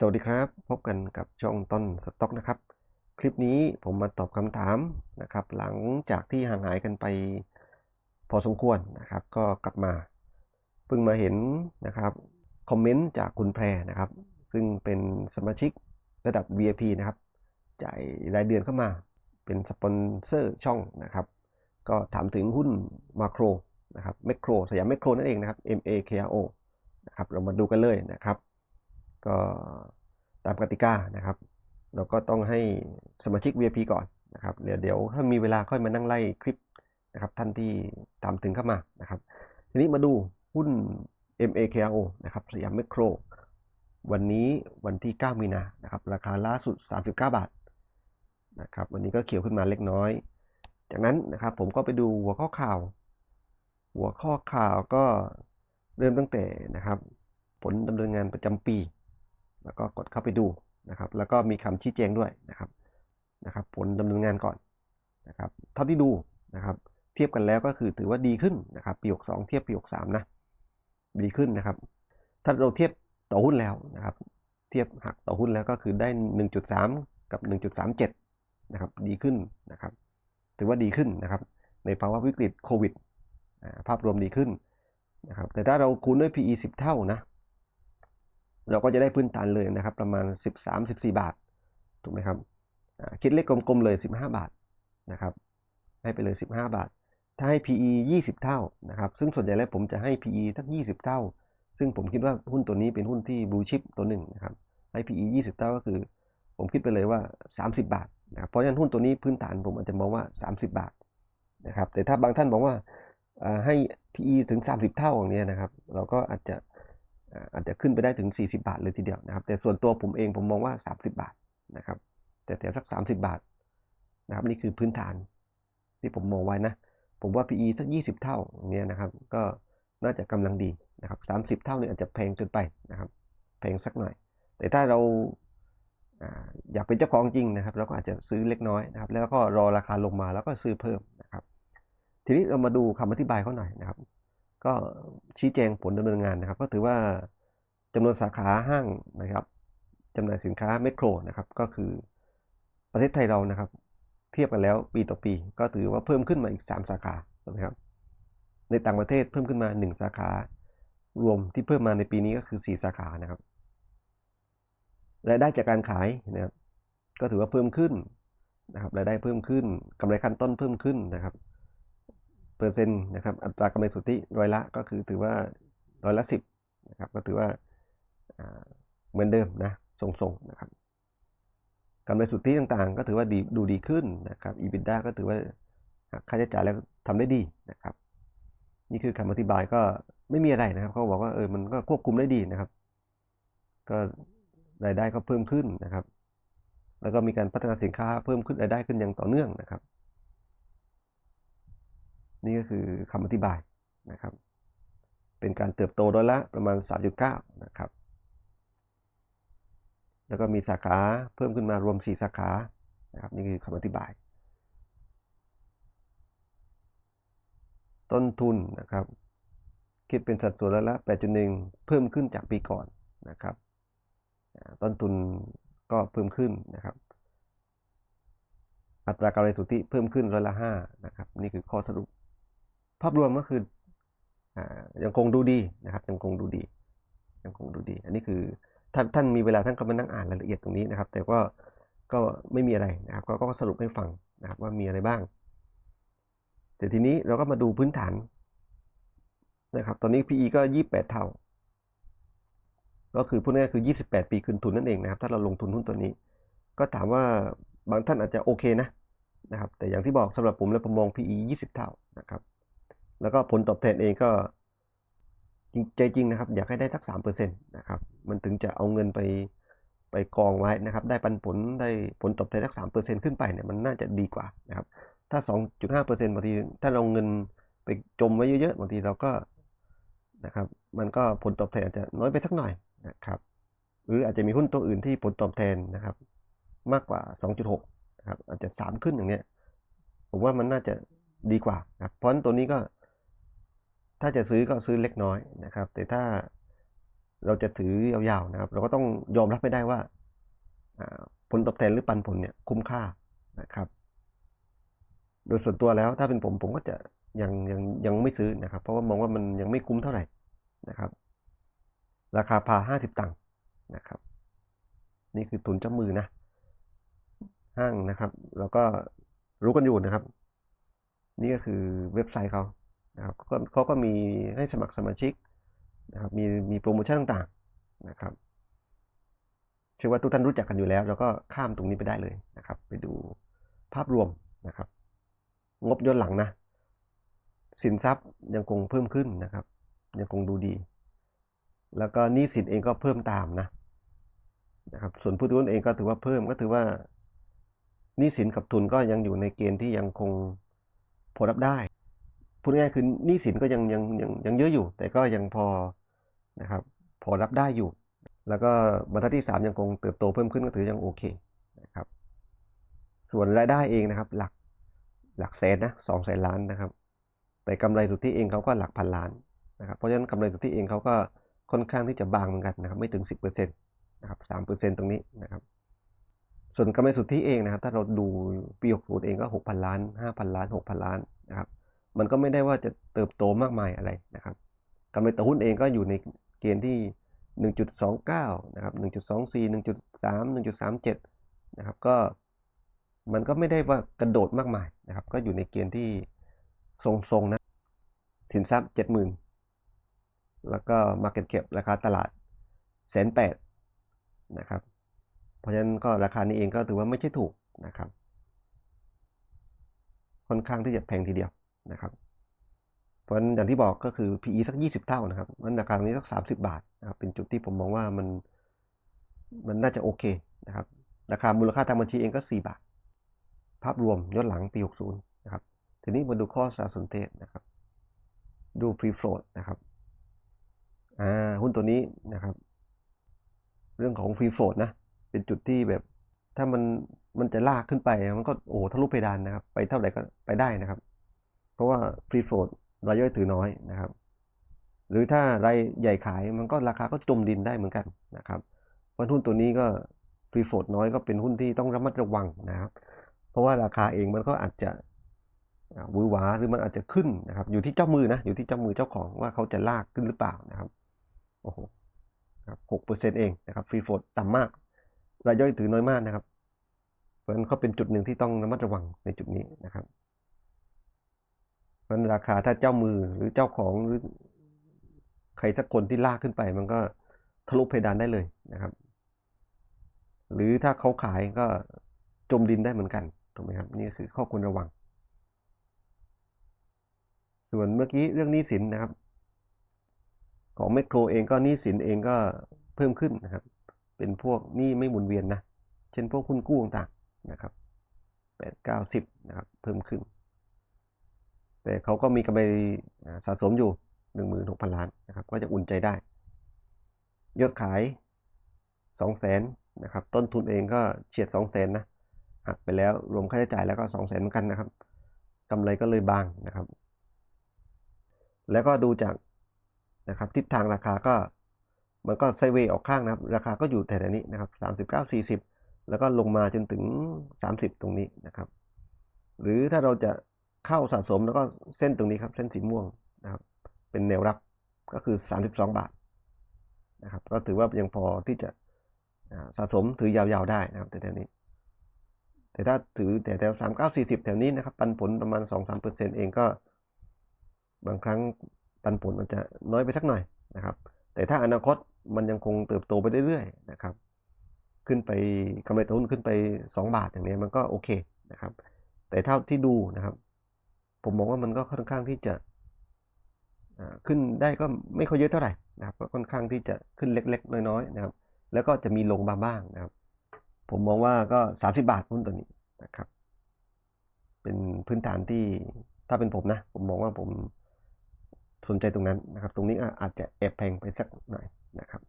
สวัสดีครับ พบกันกับช่องต้นสต็อกนะครับ คลิปนี้ผมมาตอบคำถามนะครับ หลังจากที่ห่างหายกันไปพอสมควรนะครับ ก็กลับมาเพิ่งมาเห็นนะครับคอมเมนต์จากคุณแพรนะครับ ซึ่งเป็นสมาชิกระดับ VIP นะครับจ่ายรายเดือนเข้ามาเป็นสปอนเซอร์ช่องนะครับ ก็ถามถึงหุ้นมาโครนะครับแมคโครสยามแมคโครนั่นเองนะครับ M A K R O นะครับเรามาดูกันเลยนะครับ ก็ตามกติกานะครับ เราก็ต้องให้สมาชิก VIP ก่อนนะครับเดี๋ยวเดี๋ยวถ้ามีเวลาค่อยมานั่งไล่คลิปนะครับท่านที่ตามถึงเข้ามานะครับ ทีนี้มาดูหุ้น MAKO นะครับสยามแมโครวันนี้วันที่ 9 มีนานะครับราคาล่าสุด 39 บาทนะครับวันนี้ก็เขียวขึ้นมาเล็กน้อย จากนั้นนะครับผมก็ไปดูหัวข้อข่าว หัวข้อข่าวก็เริ่มตั้งแต่นะครับ ผลดำเนินงานประจำปี แล้วก็กดเข้าไปดูนะครับ แล้วก็มีคำชี้แจงด้วยนะครับนะครับ ผลดำเนินงานก่อนนะครับเท่าที่ดูนะครับ เทียบกันแล้วก็คือถือว่าดีขึ้นนะครับปี62เทียบปี63นะดีขึ้นนะครับ ถ้าเราเทียบต่อหุ้นแล้วนะครับ เทียบหักต่อหุ้นแล้วก็คือได้ 1.3 กับ 1.37 นะครับ ดีขึ้นนะครับ ถือว่าดีขึ้นนะครับ ในภาวะวิกฤตโควิดภาพรวมดีขึ้นนะครับ แต่ถ้าเราคูณด้วย PE 10 เท่านะ เราก็จะได้พื้นฐานเลยนะครับ ประมาณ 13-14 บาท ถูกไหมครับคิดเลขกลมๆเลย 15 บาทนะครับ ให้ไปเลย 15 บาท ถ้าให้ PE 20 เท่านะครับ ซึ่งส่วนใหญ่แล้วผมจะให้ PE ทั้ง20 เท่า ซึ่งผมคิดว่าหุ้นตัวนี้เป็นหุ้นที่บลูชิปตัวหนึ่งนะครับ ให้ PE 20 เท่าก็คือ ผมคิดไปเลยว่า 30 บาทนะครับเพราะฉะนั้นหุ้นตัวนี้พื้นฐานผมอาจจะมองว่า 30 บาทนะครับ แต่ถ้าบางท่านบอกว่าให้ PE ถึง 30 เท่าอย่างนี้นะครับ เราก็อาจจะ อาจจะขึ้นไปได้ถึง 40 บาทเลยทีเดียวนะครับ แต่ส่วนตัวผมเองผมมองว่า 30 บาทนะครับ แต่แถวสัก 30 บาทนะครับนี่คือพื้นฐานที่ผมมองไว้นะ ผมว่า PE สัก 20 เท่าอย่างนี้นะครับ ก็น่าจะกำลังดีนะครับ30 เท่าเนี่ยอาจจะแพงเกินไปนะครับ แพงสักหน่อย แต่ถ้าเราอยากเป็นเจ้าของจริงนะครับเราก็อาจจะซื้อเล็กน้อยนะครับ แล้วก็รอราคาลงมาแล้วก็ซื้อเพิ่มนะครับ ทีนี้เรามาดูคำอธิบายเขาหน่อยนะครับ ก็ชี้แจงผลดำเนินงานนะครับ ก็ถือว่าจำนวนสาขาห้างนะครับจำหน่ายสินค้าเมโครนะครับ ก็คือประเทศไทยเรานะครับ เทียบกันแล้วปีต่อปี ก็ถือว่าเพิ่มขึ้นมาอีก 3 สาขาถูกไหมครับ ในต่างประเทศเพิ่มขึ้นมา 1 สาขารวมที่เพิ่มมาในปีนี้ก็คือ 4 สาขานะครับรายได้จากการขายนะครับ ก็ถือว่าเพิ่มขึ้นนะครับรายได้เพิ่มขึ้นกำไรขั้นต้นเพิ่มขึ้นนะครับ เปอร์เซ็นต์นะครับอัตรากำไรสุทธิร้อยละก็คือถือว่าร้อยละสิบนะครับก็ถือว่าเหมือนเดิมนะทรงๆนะครับกำไรสุทธิต่างๆ ก็ถือว่าดีดูดีขึ้นนะครับ EBITDA ก็ถือว่าค่าใช้จ่ายแล้วทำได้ดีนะครับ นี่คือคำอธิบายก็ไม่มีอะไรนะครับเขาบอกว่าเออมันก็ควบคุมได้ดีนะครับ ก็รายได้ก็เพิ่มขึ้นนะครับ แล้วก็มีการพัฒนาสินค้าเพิ่มขึ้นรายได้ขึ้นอย่างต่อเนื่องนะครับ นี่ก็คือคำอธิบายนะครับ เป็นการเติบโตร้อยละประมาณ 3.9 นะครับ แล้วก็มีสาขาเพิ่มขึ้นมารวม 4 สาขานะครับนี่คือคำอธิบาย ต้นทุนนะครับ คิดเป็นสัดส่วนละละ 8.1 เพิ่มขึ้นจากปีก่อนนะครับ ต้นทุนก็เพิ่มขึ้นนะครับ อัตรากำไรสุทธิเพิ่มขึ้นร้อยละห้านะครับ นี่คือข้อสรุป ภาพรวมก็คืออยังคงดูดีนะครับ ยังคงดูดี ยังคงดูดี อันนี้คือท่านท่านมีเวลาท่านก็มานั่งอ่านรายละเอียดตรงนี้นะครับ แต่ก็ก็ไม่มีอะไรนะครับก็ก็สรุปให้ฟังนะครับว่ามีอะไรบ้าง แต่ทีนี้เราก็มาดูพื้นฐานนะครับ ตอนนี้ PE ก็ 28 เท่า ก็คือพูดง่ายคือ 28 ปีคืนทุนนั่นเองนะครับ ถ้าเราลงทุนหุ้นตัวนี้ ก็ถามว่าบางท่านอาจจะโอเคนะนะครับ แต่อย่างที่บอกสำหรับผมแล้วผมมอง PE 20 เท่านะครับ แล้วก็ผลตอบแทนเองก็ใจจริงนะครับ อยากให้ได้ทัก3%นตนะครับมันถึงจะเอาเงินไปไปกองไว้นะครับ ได้ปันผลได้ผลตอบแทนทัก3%ขึ้นไปเนี่ยมันน่าจะดีกว่านะครับ ถ้า2.5%บางทีถ้าเราเงินไปจมไว้เยอะๆบางทีเราก็นะครับ มันก็ผลตอบแทนอาจจะน้อยไปสักหน่อยนะครับ หรืออาจจะมีหุ้นตัวอื่นที่ผลตอบแทนนะครับ มากกว่า 2.6นะครับอาจจะ 3 ขึ้นอย่างเนี้ยผมว่ามันน่าจะดีกว่าครับเพราะฉะนั้นตัวนี้ก็ ถ้าจะซื้อก็ซื้อเล็กน้อยนะครับ แต่ถ้าเราจะถือยาวๆนะครับ เราก็ต้องยอมรับไม่ได้ว่าผลตอบแทนหรือปันผลเนี่ยคุ้มค่านะครับ โดยส่วนตัวแล้วถ้าเป็นผมผมก็จะยังยังยังไม่ซื้อนะครับ เพราะว่ามองว่ามันยังไม่คุ้มเท่าไหร่นะครับ ราคาพาห้าสิบตังค์นะครับ นี่คือทุนเจ้ามือนะ ห้างนะครับ แล้วก็รู้กันอยู่นะครับ นี่ก็คือเว็บไซต์เขา นะครับเขาก็มีให้สมัครสมาชิกนะครับมีมีโปรโมชั่นต่างๆนะครับเชื่อว่าทุกท่านรู้จักกันอยู่แล้ว แล้วก็ข้ามตรงนี้ไปได้เลยนะครับ ไปดูภาพรวมนะครับ งบย้อนหลังนะ สินทรัพย์ยังคงเพิ่มขึ้นนะครับ ยังคงดูดี แล้วก็หนี้สินเองก็เพิ่มตามนะนะครับ ส่วนผู้ถือหุ้นเองก็ถือว่าเพิ่มก็ถือว่าหนี้สินกับทุนก็ยังอยู่ในเกณฑ์ที่ยังคงพอรับได้ พูดง่ายคือหนี้สินก็ยังยังยังยังเยอะอยู่ แต่ก็ยังพอนะครับพอรับได้อยู่ แล้วก็บรรทัดที่ 3 ยังคงเติบโตเพิ่มขึ้นก็ถือยังโอเคนะครับ ส่วนรายได้เองนะครับหลักหลักแสนนะสองแสนล้านนะครับ แต่กำไรสุทธิเองเขาก็หลักพันล้านนะครับ เพราะฉะนั้นกำไรสุทธิเองเขาก็ค่อนข้างที่จะบางเหมือนกันนะครับไม่ถึง 10%นะครับ3%ตรงนี้นะครับ ส่วนกำไรสุทธิเองนะครับ ถ้าเราดูปี60เองก็6,000ล้าน5,000ล้าน6,000ล้านนะครับ มันก็ไม่ได้ว่าจะเติบโตมากมายอะไรนะครับกำไรต่อหุ้นเองก็อยู่ในเกณฑ์ที่ 1.29 นะครับ 1.24 1.3 1.37 นะครับ ก็มันก็ไม่ได้ว่ากระโดดมากมายนะครับ ก็อยู่ในเกณฑ์ที่ทรงๆนะ สินทรัพย์ 70,000 แล้วก็ Market Cap ราคาตลาดแสนแปดนะครับ เพราะฉะนั้นก็ราคานี้เองก็ถือว่าไม่ใช่ถูกนะครับ ค่อนข้างที่จะแพงทีเดียว นะครับ เพราะฉะนั้นอย่างที่บอกก็คือ PE สัก 20 เท่านะครับมันราคาตรงนี้สัก 30 บาทนะครับเป็นจุดที่ผมมองว่ามันมันน่าจะโอเคนะครับราคามูลค่าทางบัญชีเองก็ 4 บาท ภาพรวมย้อนหลังปี 60 นะครับ ทีนี้มาดูข้อสารสนเทศนะครับ ดูฟรีโฟลดนะครับอ่าหุ้นตัวนี้นะครับ เรื่องของฟรีโฟลดนะเป็นจุดที่แบบถ้ามันมันจะลากขึ้นไปมันก็โอ้ทะลุเพดานนะครับ ไปเท่าไหร่ก็ไปได้นะครับ เพราะว่าฟรีโฟลดรายย่อยถือน้อยนะครับ หรือถ้ารายใหญ่ขายมันก็ราคาก็จมดินได้เหมือนกันนะครับเพราะหุ้นตัวนี้ก็ฟรีโฟลดน้อยก็เป็นหุ้นที่ต้องระมัดระวังนะครับ เพราะว่าราคาเองมันก็อาจจะวือหวาหรือมันอาจจะขึ้นนะครับ อยู่ที่เจ้ามือนะอยู่ที่เจ้ามือเจ้าของว่าเขาจะลากขึ้นหรือเปล่านะครับโอ้โหครับหกเปอร์เซ็นต์เองนะครับฟรีโฟลดต่ำมากรายย่อยถือน้อยมากนะครับ เพราะฉะนั้นเขาเป็นจุดหนึ่งที่ต้องระมัดระวังในจุดนี้นะครับ เพราะฉะนั้นราคาถ้าเจ้ามือหรือเจ้าของหรือใครสักคนที่ลากขึ้นไป มันก็ทะลุเพดานได้เลยนะครับ หรือถ้าเขาขายก็จมดินได้เหมือนกันถูกไหมครับนี่คือข้อควรระวัง ส่วนเมื่อกี้เรื่องหนี้สินนะครับ ของแมคโครเองก็หนี้สินเองก็เพิ่มขึ้นนะครับ เป็นพวกหนี้ไม่หมุนเวียนนะเช่นพวกหุ้นกู้ต่างๆนะครับแปดเก้าสิบนะครับ เพิ่มขึ้น แต่เขาก็มีกำไรสะสมอยู่หนึ่งหมื่นหกพันล้านนะครับ ก็จะอุ่นใจได้ ยอดขายสองแสนนะครับ ต้นทุนเองก็เฉียดสองแสนนะ หักไปแล้วรวมค่าใช้จ่ายแล้วก็สองแสนเหมือนกันนะครับกำไรก็เลยบางนะครับ แล้วก็ดูจากนะครับทิศทางราคาก็มันก็ไซเวย์ออกข้างนะครับ ราคาก็อยู่แถวนี้นะครับสามสิบเก้าสี่สิบแล้วก็ลงมาจนถึงสามสิบตรงนี้นะครับ หรือถ้าเราจะ เข้าสะสมแล้วก็เส้นตรงนี้ครับ เส้นสีม่วงนะครับ เป็นแนวรับก็คือสามสิบสองบาทนะครับ ก็ถือว่ายังพอที่จะสะสมถือยาวๆได้นะครับแถวๆนี้ แต่ถ้าถือแต่แถวสามเก้าสี่สิบแถวนี้นะครับ ปันผลประมาณสองสามเปอร์เซ็นต์เองก็ บางครั้งปันผลมันจะน้อยไปสักหน่อยนะครับ แต่ถ้าอนาคตมันยังคงเติบโตไปเรื่อยๆนะครับ ขึ้นไปกำไรต้นขึ้นไป 2 บาทอย่างนี้มันก็โอเคนะครับ แต่เท่าที่ดูนะครับ ผมมองว่ามันก็ค่อนข้างที่จะขึ้นได้ก็ไม่ค่อยเยอะเท่าไหร่นะครับก็ค่อนข้างที่จะขึ้นเล็ก ๆ น้อยๆนะครับ แล้วก็จะมีลงบางบ้างนะครับ ผมมองว่าก็ 30 บาทหุ้นตัวนี้นะครับ เป็นพื้นฐานที่ถ้าเป็นผมนะ ผมมองว่าผมสนใจตรงนั้นนะครับ ตรงนี้อาจจะแอบแพงไปสักหน่อยนะครับ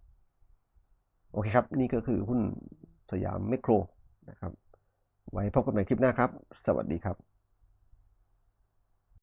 โอเคครับ นี่ก็คือหุ้นสยามเมโครนะครับ ไว้พบกันใหม่คลิปหน้าครับ สวัสดีครับ